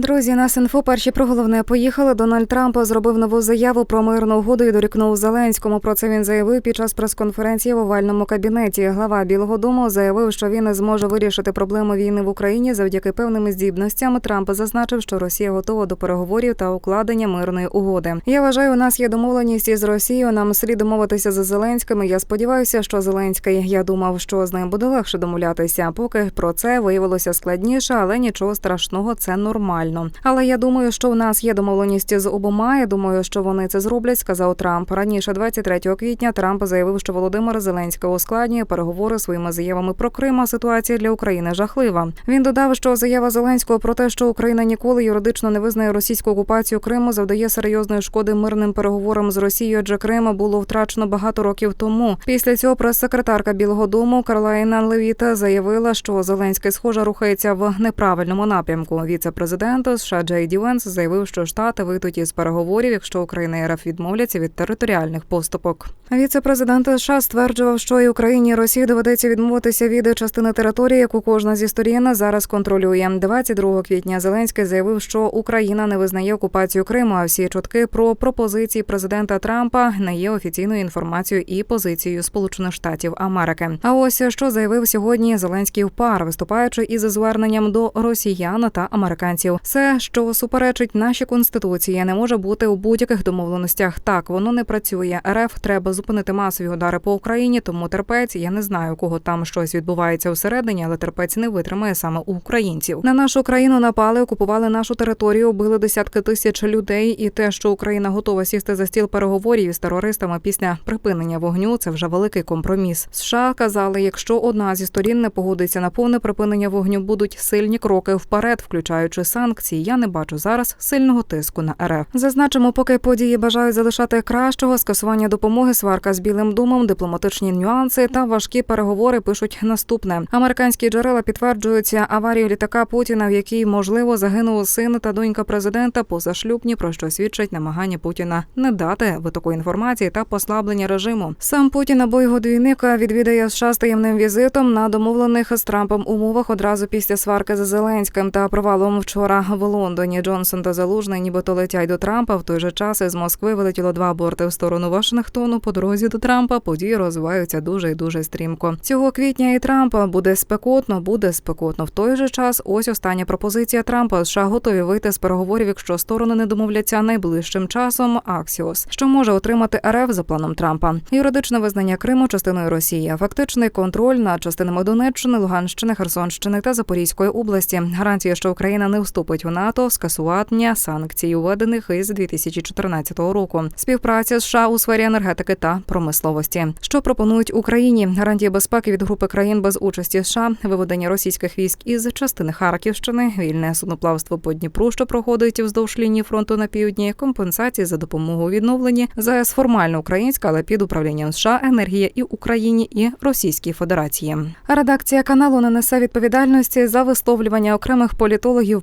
Друзі, нас інфо перші про головне поїхали. Дональд Трамп зробив нову заяву про мирну угоду і дорікнув Зеленському. Про це він заявив під час прес-конференції в овальному кабінеті. Глава Білого Дому заявив, що він не зможе вирішити проблему війни в Україні завдяки певним здібностям. Трамп зазначив, що Росія готова до переговорів та укладення мирної угоди. Я вважаю, у нас є домовленість із Росією. Нам слід домовитися з Зеленським. Я сподіваюся, що Зеленський. Я думав, що з ним буде легше домовлятися. Поки про це виявилося складніше, але нічого страшного, це нормально. Але я думаю, що в нас є домовленість з обома. Я думаю, що вони це зроблять, сказав Трамп. Раніше, 23 квітня, Трамп заявив, що Володимир Зеленський ускладнює переговори своїми заявами про Крим. а Ситуація для України жахлива. Він додав, що заява Зеленського про те, що Україна ніколи юридично не визнає російську окупацію Криму, завдає серйозної шкоди мирним переговорам з Росією, адже Крим було втрачено багато років тому. Після цього прес-секретарка Білого Дому Карлайна Левіта заявила, що Зеленський схоже рухається в неправильному напрямку. Віце-президент США Джей Дівенс заявив, що штати вийдуть із переговорів, якщо Україна і РФ відмовляться від територіальних поступок. Віце-президент США стверджував, що і Україні і Росії доведеться відмовитися від частини території, яку кожна зі сторін зараз контролює. 22 квітня Зеленський заявив, що Україна не визнає окупацію Криму. А всі чутки про пропозиції президента Трампа не є офіційною інформацією і позицією Сполучених Штатів Америки. А ось що заявив сьогодні Зеленський в пар, виступаючи із зверненням до росіян та американців. Все, що суперечить нашій конституції, не може бути у будь-яких домовленостях. Так воно не працює. РФ треба зупинити масові удари по Україні. Тому терпець. Я не знаю, у кого там щось відбувається всередині, але терпець не витримає саме у українців. На нашу країну напали, окупували нашу територію, били десятки тисяч людей. І те, що Україна готова сісти за стіл переговорів із терористами після припинення вогню, це вже великий компроміс. США казали, якщо одна зі сторін не погодиться на повне припинення вогню, будуть сильні кроки вперед, включаючи санкції. Я не бачу зараз сильного тиску на РФ. Зазначимо, поки події бажають залишати кращого скасування допомоги, сварка з білим домом, дипломатичні нюанси та важкі переговори пишуть наступне. Американські джерела підтверджуються аварію літака Путіна, в якій можливо загинув син та донька президента позашлюбні, про що свідчать намагання Путіна не дати витоку інформації та послаблення режиму. Сам Путін або його двійник відвідає США з таємним візитом на домовлених з Трампом умовах одразу після сварки з Зеленським та провалом вчора в Лондоні. Джонсон та Залужний нібито летять до Трампа. В той же час із Москви вилетіло два борти в сторону Вашингтону. По дорозі до Трампа події розвиваються дуже і дуже стрімко. Цього квітня і Трампа буде спекотно, буде спекотно. В той же час ось остання пропозиція Трампа. США готові вийти з переговорів, якщо сторони не домовляться найближчим часом. Аксіос, що може отримати РФ за планом Трампа, юридичне визнання Криму частиною Росії, фактичний контроль над частинами Донеччини, Луганщини, Херсонщини та Запорізької області. Гарантія, що Україна не вступить у НАТО, скасування санкцій, введених із 2014 року. Співпраця США у сфері енергетики та промисловості, що пропонують Україні гарантії безпеки від групи країн без участі США, виведення російських військ із частини Харківщини, вільне судноплавство по Дніпру, що проходить вздовж лінії фронту на півдні, компенсації за допомогу у відновленні, ЗАЕС формально українська, але під управлінням США енергія і Україні і Російській Федерації. Редакція каналу не несе відповідальності за висловлювання окремих політологів,